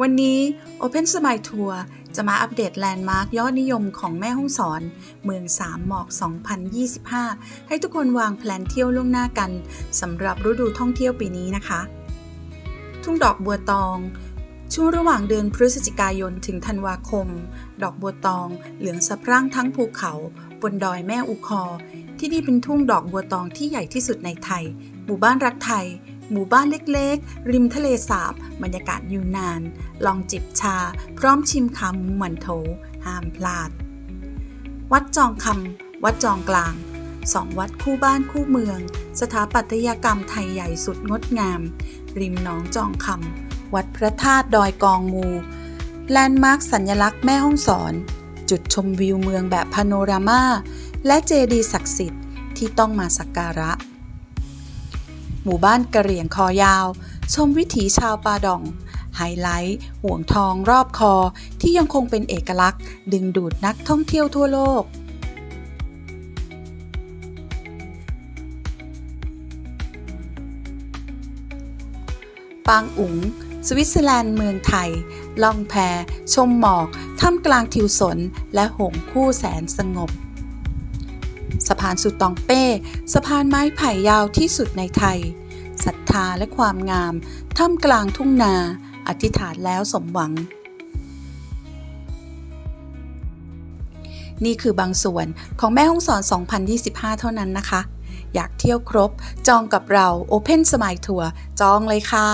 วันนี้ Open Smile Tour จะมาอัปเดตแลนด์มาร์คยอดนิยมของแม่ห้องสอน เมืองสามหมอก 2025 ให้ทุกคนวางแผนเที่ยวล่วงหน้ากันสำหรับฤดูท่องเที่ยวปีนี้นะคะ ทุ่งดอกบัวตอง ช่วงระหว่างเดือนพฤศจิกายนถึงธันวาคม ดอกบัวตองเหลืองสะพรั่งทั้งภูเขาบนดอยแม่อุคอ ที่นี่เป็นทุ่งดอกบัวตองที่ใหญ่ที่สุดในไทย หมู่บ้านรักไทย หมู่บ้านเล็กๆ ริมทะเลสาบ บรรยากาศอยู่นาน ลองจิบชา พร้อมชิมขาหมูหมันโถ ห้ามพลาด วัดจองคำ วัดจองกลางสองวัดคู่บ้านคู่เมือง สถาปัตยกรรมไทยใหญ่สุดงดงาม ริมหนองจองคำ วัดพระธาตุดอยกองมู แลนด์มาร์คสัญลักษณ์แม่ห้องสอน จุดชมวิวเมืองแบบพาโนรามา และเจดีย์ศักดิ์สิทธิ์ที่ต้องมาสักการะ หมู่บ้านกระเหรี่ยงคอยาว ชมวิถีชาวปาดอง ไฮไลท์ห่วงทองรอบคอที่ยังคงเป็นเอกลักษณ์ ดึงดูดนักท่องเที่ยวทั่วโลกปางอุ๋ง สวิตเซอร์แลนด์เมืองไทย ล่องแพ ชมหมอก ท่ามกลางทิวสน และหงคู่แสนสงบ สะพานสุดตองเป้ สะพานไม้ไผ่ยาวที่สุดในไทยศรัทธาและความงาม ท่ามกลางทุ่งนา อธิษฐานแล้วสมหวัง นี่คือบางส่วนของแม่ห้องสอน 2025 เท่านั้นนะคะ อยากเที่ยวครบ จองกับเรา Open Smile Tour จองเลยค่ะ